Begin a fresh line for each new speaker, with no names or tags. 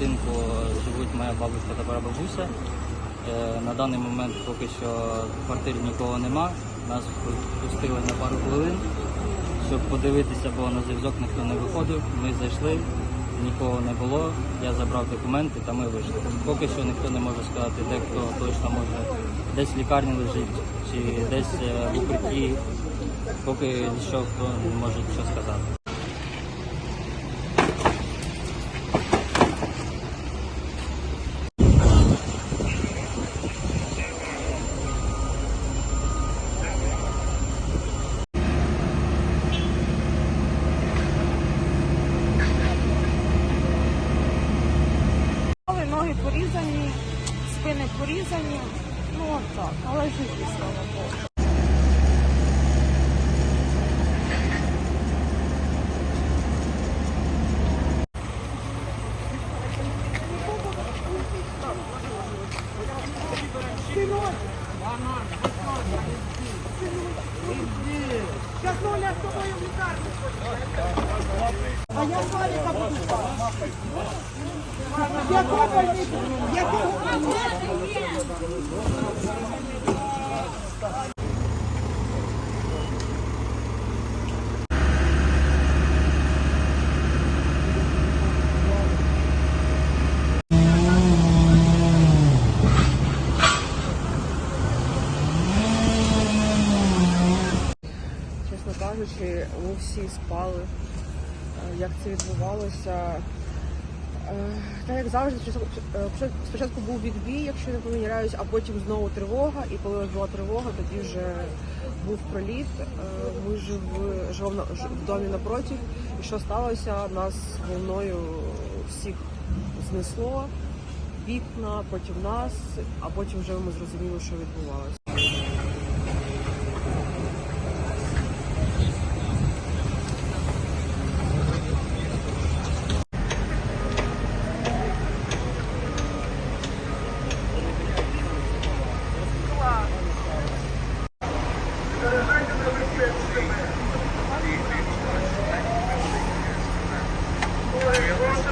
будинку живуть моя бабуся та прабабуся. Е, На даний момент поки що в квартирі нікого нема. Нас пустили на пару хвилин, щоб подивитися, бо на зв'язок ніхто не виходив. Ми зайшли, нікого не було. Я забрав документи та ми вийшли. Поки що ніхто не може сказати, де хто точно може десь в лікарні лежить чи десь е, в укритті. Поки що хто не може що сказати.
Спини порізані. Ну от так, але живі, слава Богу.
А я з вами забуду. Я больниці? я больниці?
Кажучи, ми всі спали. Е, Як це відбувалося? Е, Та як завжди, е, спочатку- був відбій, якщо не помиляюсь, а потім знову тривога. І коли була тривога, тоді вже був проліт. Ми жив в домі напротив. І що сталося? Нас волною всіх знесло, вікна, потім нас, а потім вже ми зрозуміли, що відбувалося.